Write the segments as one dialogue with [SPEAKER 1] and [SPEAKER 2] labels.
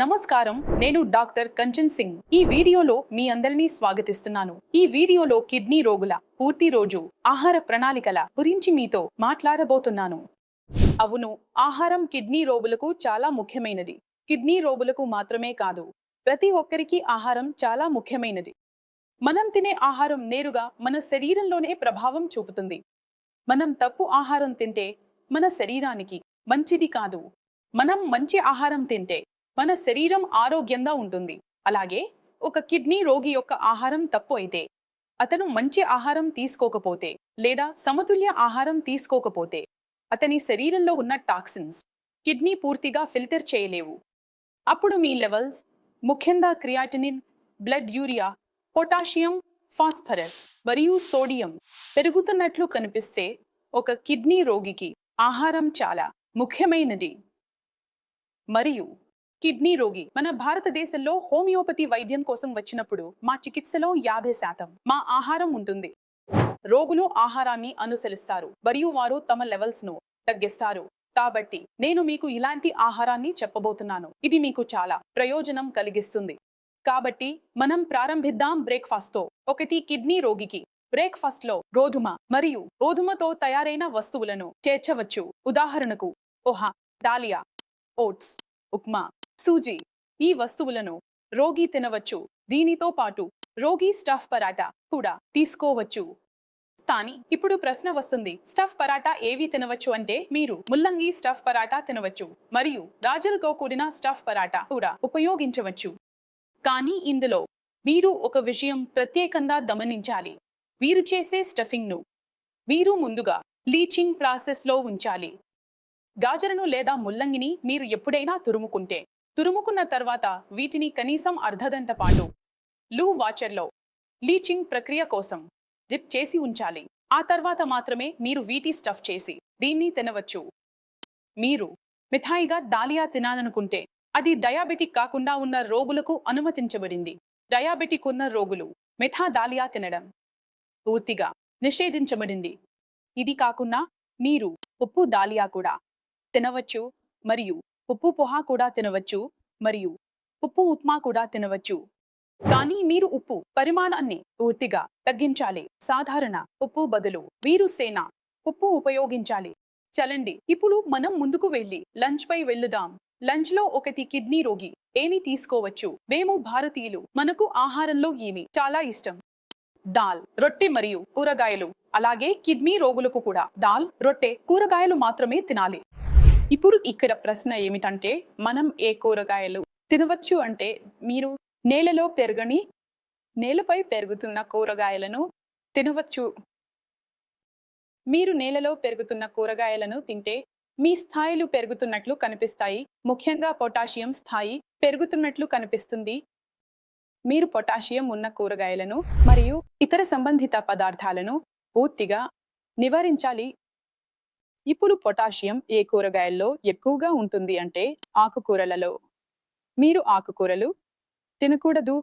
[SPEAKER 1] నమస్కారం నేను డాక్టర్ కంచన్ సింగ్. ఈ వీడియోలో మీ అందరినీ స్వాగతిస్తున్నాను. ఈ వీడియోలో కిడ్నీ రోగుల పూర్తి రోజు ఆహార ప్రణాళికల గురించి మీతో మాట్లాడబోతున్నాను. అవును ఆహారం కిడ్నీ రోగులకు చాలా ముఖ్యమైనది. కిడ్నీ రోగులకు మాత్రమే కాదు ప్రతి ఒక్కరికి ఆహారం చాలా ముఖ్యమైనది. మనం తినే ఆహారం నేరుగా మన శరీరంలోనే ప్రభావం చూపుతుంది. మనం తప్పు ఆహారం తింటే మన శరీరానికి మంచిది కాదు. మనం మంచి ఆహారం తింటే మన శరీరం ఆరోగ్యంగా ఉంటుంది. అలాగే ఒక కిడ్నీ రోగి యొక్క ఆహారం తప్పు అయితే అతను మంచి ఆహారం తీసుకోకపోతే లేదా సమతుల్య ఆహారం తీసుకోకపోతే అతని శరీరంలో ఉన్న టాక్సిన్స్ కిడ్నీ పూర్తిగా ఫిల్టర్ చేయలేవు. అప్పుడు మీ లెవెల్స్ ముఖ్యంగా creatinine blood urea potassium phosphorus మరియు సోడియం పెరుగుతున్నట్లు కనిపిస్తే ఒక కిడ్నీ రోగికి ఆహారం చాలా ముఖ్యమైనది. మరియు కిడ్నీ రోగి. మన భారతదేశంలో హోమియోపతి వైద్యం కోసం వచ్చినప్పుడు మా చికిత్సలో యాభై శాతం. మా ఆహారం ఉంటుంది. రోగులు ఆహారాన్ని అనుసరిస్తారు. మరియు వారు తమ లెవెల్స్ను తగ్గిస్తారు. కాబట్టి నేను మీకు ఇలాంటి ఆహారాన్ని చెప్పబోతున్నాను. ఇది మీకు చాలా ప్రయోజనం కలిగిస్తుంది. కాబట్టి మనం ప్రారంభిద్దాం బ్రేక్ఫాస్ట్తో ఒకటి కిడ్నీ రోగికి. బ్రేక్ఫాస్ట్లో గోధుమ మరియు గోధుమతో తయారైన వస్తువులను చేర్చవచ్చు. ఉదాహరణకు పోహా దాలియా ఓట్స్ ఉప్మా. సూజీ ఈ వస్తువులను రోగి తినవచ్చు. దీనితో పాటు రోగి స్టఫ్ పరాటా కూడా తీసుకోవచ్చు. కానీ ఇప్పుడు ప్రశ్న వస్తుంది స్టఫ్ పరాటా ఏవి తినవచ్చు అంటే మీరు ముల్లంగి స్టఫ్ పరాటా తినవచ్చు మరియు రాజులతో కూడిన స్టఫ్ పరాటా కూడా ఉపయోగించవచ్చు. కానీ ఇందులో మీరు ఒక విషయం ప్రత్యేకంగా గమనించాలి. వీరు చేసే స్టఫింగ్ను మీరు ముందుగా లీచింగ్ ప్రాసెస్లో ఉంచాలి. గాజరను లేదా ముల్లంగిని మీరు ఎప్పుడైనా తురుముకుంటే తురుముకున్న తర్వాత వీటిని కనీసం అర్ధగంట పాటు లూ వాచర్లో లీచింగ్ ప్రక్రియ కోసం డిప్ చేసి ఉంచాలి. ఆ తర్వాత మాత్రమే మీరు వీటి స్టఫ్ చేసి దీన్ని తినవచ్చు. మీరు మిఠాయిగా దాలియా తినాలనుకుంటే అది డయాబెటిక్ కాకుండా ఉన్న రోగులకు అనుమతించబడింది. డయాబెటిక్ ఉన్న రోగులు మిఠా దాలియా తినడం పూర్తిగా నిషేధించబడింది. ఇది కాకుండా మీరు ఉప్పు దాలియా కూడా తినవచ్చు మరియు ఉప్పు పొహా కూడా తినవచ్చు మరియు ఉప్పు ఉప్మా కూడా తినవచ్చు. కానీ మీరు ఉప్పు పరిమాణాన్ని పూర్తిగా తగ్గించాలి. సాధారణ ఉప్పు బదులు వీరు సేన ఉప్పు ఉపయోగించాలి. చలండి. ఇప్పుడు మనం ముందుకు వెళ్ళి లంచ్ పై వెళ్ళుదాం. లంచ్లో ఒకటి కిడ్నీ రోగి ఏమి తీసుకోవచ్చు? మేము భారతీయులు. మనకు ఆహారంలో ఏమి చాలా ఇష్టం? దాల్ రొట్టె మరియు కూరగాయలు. అలాగే కిడ్నీ రోగులకు కూడా. దాల్ రొట్టె కూరగాయలు మాత్రమే తినాలి. ఇప్పుడు ఇక్కడ ప్రశ్న ఏమిటంటే మనం ఏ కూరగాయలు తినవచ్చు అంటే మీరు నేలలో పెరగని నేలపై పెరుగుతున్న కూరగాయలను తినవచ్చు. మీరు నేలలో పెరుగుతున్న కూరగాయలను తింటే మీ స్థాయిలు పెరుగుతున్నట్లు కనిపిస్తాయి. ముఖ్యంగా పొటాషియం స్థాయి పెరుగుతున్నట్లు కనిపిస్తుంది. మీరు పొటాషియం ఉన్న కూరగాయలను మరియు ఇతర సంబంధిత పదార్థాలను పూర్తిగా నివారించాలి. ఇప్పుడు పొటాషియం ఏ కూరగాయల్లో ఎక్కువగా ఉంటుంది అంటే ఆకుకూరలలో? మీరు ఆకుకూరలు తినకూడదు.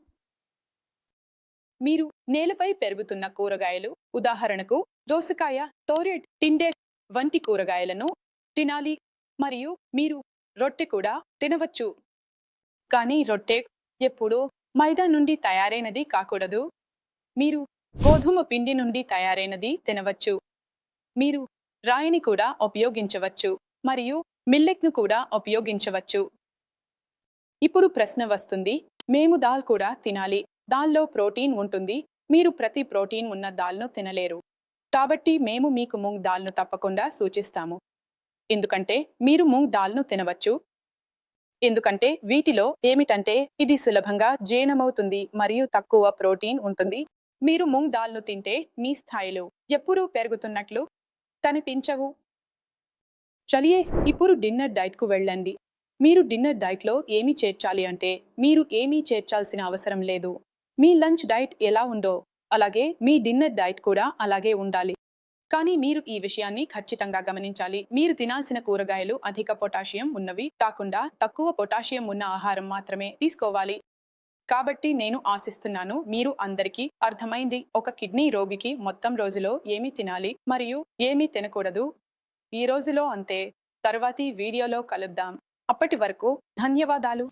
[SPEAKER 1] మీరు నేలపై పెరుగుతున్న కూరగాయలు ఉదాహరణకు దోసకాయ తోరెట్ టిండే వంటి కూరగాయలను తినాలి మరియు మీరు రొట్టె కూడా తినవచ్చు. కానీ రొట్టె ఎప్పుడూ మైదా నుండి తయారైనది కాకూడదు. మీరు గోధుమ పిండి నుండి తయారైనది తినవచ్చు. మీరు రాయిని కూడా ఉపయోగించవచ్చు మరియు మిల్లెట్ను కూడా ఉపయోగించవచ్చు. ఇప్పుడు ప్రశ్న వస్తుంది మేము దాల్ కూడా తినాలి. దాల్లో ప్రోటీన్ ఉంటుంది. మీరు ప్రతి ప్రోటీన్ ఉన్న దాల్ను తినలేరు. కాబట్టి మేము మీకు మూంగ్ దాల్ను తప్పకుండా సూచిస్తాము. ఎందుకంటే మీరు మూంగ్ దాల్ను తినవచ్చు. ఎందుకంటే వీటిలో ఏమిటంటే ఇది సులభంగా జీర్ణమవుతుంది మరియు తక్కువ ప్రోటీన్ ఉంటుంది. మీరు మూంగ్ దాల్ను తింటే మీ స్థాయిలు ఎప్పుడూ పెరుగుతున్నట్లు కనిపించవు చలియే ఇప్పుడు డిన్నర్ డైట్కు వెళ్ళండి. మీరు డిన్నర్ డైట్లో ఏమి చేర్చాలి అంటే మీరు ఏమీ చేర్చాల్సిన అవసరం లేదు. మీ లంచ్ డైట్ ఎలా ఉందో అలాగే మీ డిన్నర్ డైట్ కూడా అలాగే ఉండాలి. కానీ మీరు ఈ విషయాన్ని ఖచ్చితంగా గమనించాలి. మీరు తినాల్సిన కూరగాయలు అధిక పొటాషియం ఉన్నవి కాకుండా తక్కువ పొటాషియం ఉన్న ఆహారం మాత్రమే తీసుకోవాలి. కాబట్టి నేను ఆశిస్తున్నాను మీరు అందరికీ అర్థమైంది. ఒక కిడ్నీ రోగికి మొత్తం రోజులో ఏమి తినాలి మరియు ఏమి తినకూడదు? ఈ రోజులో అంతే. తర్వాతి వీడియోలో కలుద్దాం. అప్పటి వరకు ధన్యవాదాలు.